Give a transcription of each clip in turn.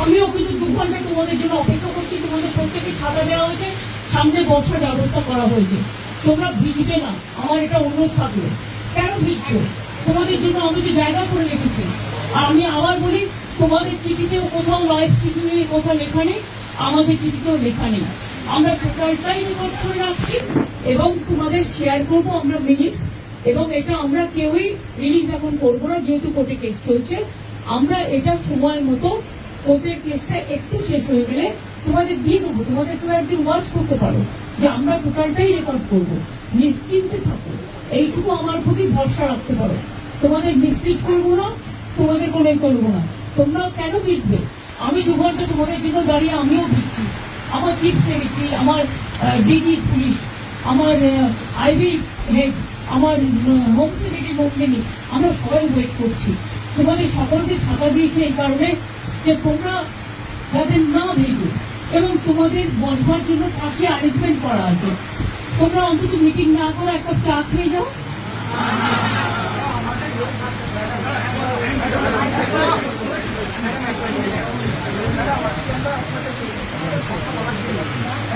আমিও কিন্তু দু ঘণ্টা তোমাদের জন্য অপেক্ষা করছি, তোমাদের প্রত্যেকে ছাতা দেওয়া হয়েছে। সামনে বর্ষার ব্যবস্থা করা হয়েছে। তোমরা ভিজবে না, আমার এটা অনুরোধ থাকল। কেন ভিজছো? তোমাদের জন্য আমি তো জায়গা করে রেখেছি। আর আমি আবার বলি, তোমাদের চিঠিতেও কোথাও লাইভ সিকিউরিটির কোথাও লেখা নেই, আমাদের চিঠিতেও লেখা নেই। আমরা টোটালটাই রেকর্ড করে রাখছি এবং তোমাদের শেয়ার করব আমরা মিনিটস এবং এটা আমরা কেউই রিলিজ এখন করব না, যেহেতু কোর্টে কেস চলছে। আমরা এটা সময় মতো কোর্টের কেসটা একটু শেষ হয়ে গেলে তোমাদের দিয়ে দেবো, তোমাদের তোমরা একদিন ওয়াচ করতে পারো যে আমরা টোটালটাই রেকর্ড করব। নিশ্চিন্তে থাকো, এইটুকু আমার প্রতি ভরসা রাখতে পারো। তোমাদের মিসলিড করব না, তোমাদের কোনো করব না। তোমরা কেন ভিড়বে আমি দু ঘণ্টা তোমাদের জন্য দাঁড়িয়ে আমিও ভিড়ছি আমার চিফ সেক্রেটারি, আমার ডিজি পুলিশ, আমার আইবি হেড, আমার হোম সেক্রেটারি মন্দিনী আমরা সবাই ওয়েট করছি। তোমাদের সকলকে ছাপা দিয়েছে এই কারণে যে তোমরা যাতে না ভেজো এবং তোমাদের বসবার জন্য পাশে অ্যারেঞ্জমেন্ট করা আছে। তোমরা অন্তত মিটিং না করে একটা চা খেয়ে যাও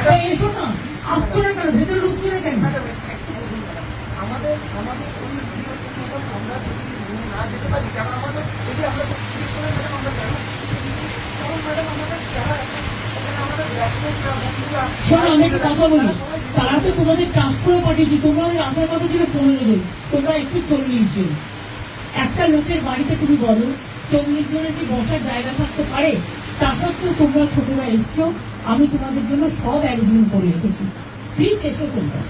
তা এসো না আসছো না কেন ভেতরে ঢুকছো না কেন আমাদের শোনো, আমি একটা কথা বলি। তারা তো তোমাদের পাঠিয়েছি তোমাদের আসার কথা ছিল পনেরো জন। তোমরা এসছো চল্লিশ জন। একটা লোকের বাড়িতে তুমি বলো, চল্লিশ জনের কি বসার জায়গা থাকতে পারে? তা সত্ত্বেও তোমরা ছোটরা এসছো, আমি তোমাদের জন্য সব অ্যারেঞ্জমেন্ট করে রেখেছি। প্লিজ এসো তোমরা।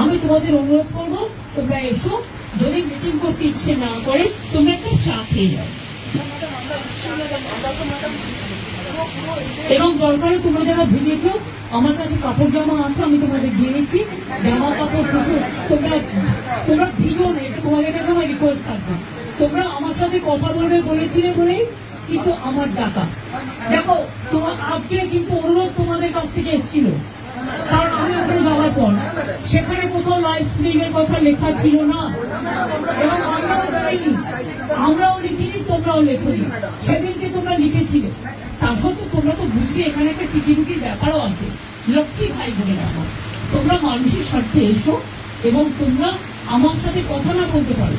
আমি তোমাদের অনুরোধ করব, তোমরা এসো। যদি মিটিং করতে ইচ্ছে না করে, তোমরা একটু চা খেয়ে যাও এবং দরকারে তোমরা যারা ভিজেছো, আমার কাছে কাপড় জামা আছে, আমি তোমাদের দিয়ে দিচ্ছি। জামা, কাপড় প্রচুর তোমরা তোমরা ভিজো না, এটা তোমাদের কাছে আমার রিকোয়েস্ট থাকবে। তোমরা আমার সাথে কথা বলবে বলেছিলে বলেই, কিন্তু আমার ডাকা। দেখো, তোমার আজকে কিন্তু অনুরোধ তোমাদের কাছ থেকে এসেছিল। কারণ আমি ওখানে যাওয়ার পর সেখানে কোথাও লাইভ স্ট্রিমিং এর কথা লেখা ছিল না। এবং আমরাও লিখিনি আমরাও লিখিনি, তোমরাও লেখনি। সেদিনকে তোমরা লিখেছিলে। তা সত্ত্বেও তোমরা তো বুঝবে, এখানে একটা সিকিউরিটির ব্যাপারও আছে। লক্ষ্মী ভাই বলে আমার তোমরা মানুষের স্বার্থে এসো এবং তোমরা আমার সাথে কথা না বলতে পারো।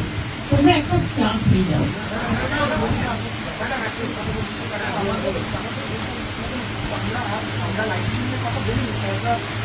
তোমরা একটা চা খেয়ে যাও। আমরা লাইফ কথা বলি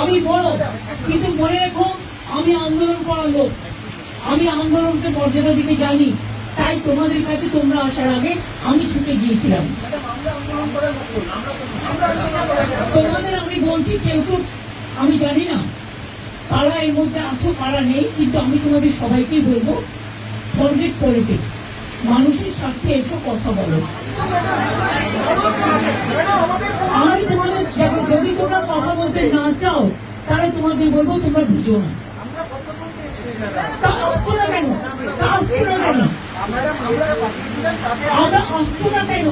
আমি বড়, কিন্তু মনে রেখো, আমি আন্দোলন করা লোক। আমি আন্দোলনকে মর্যাদা দিতে জানি, তাই তোমাদের কাছে তোমরা আসার আগে আমি ছুটে গিয়েছিলাম। তোমাদের আমি বলছি, কেউ কেউ আমি জানি না। কারা এর মধ্যে আছো কারা নেই, কিন্তু আমি তোমাদের সবাইকেই বলব ফরগেট পলিটিক্স মানুষের স্বার্থে এসো কথা বলো। আমি তোমাদের যদি তোমরা কথা বলতে না চাও, তাহলে তোমাদের বলব তোমরা বুঝো না তা আসছো না কেন? তা আসছো না কেন? আমরা আসছো না কেন?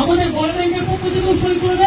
আমাদের গভর্নমেন্টের পক্ষ থেকেও সই করবে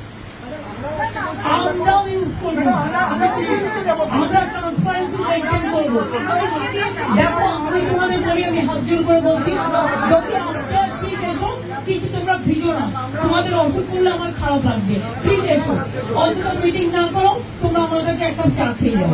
আমরাও ইউজ করব। আমরা ট্রান্সপারেন্সি মেনটেন করব। দেখো আমি তোমাদের বলি আমি হাত জোর করে বলছি যদি আস্তে প্লিজ এসো কিন্তু তোমরা ভিজো না। তোমাদের অসুখ করলে আমার খারাপ লাগবে। প্লিজ এসো। অন্তত মিটিং না করো তোমরা আমার কাছে একটা চা খেয়ে যাও।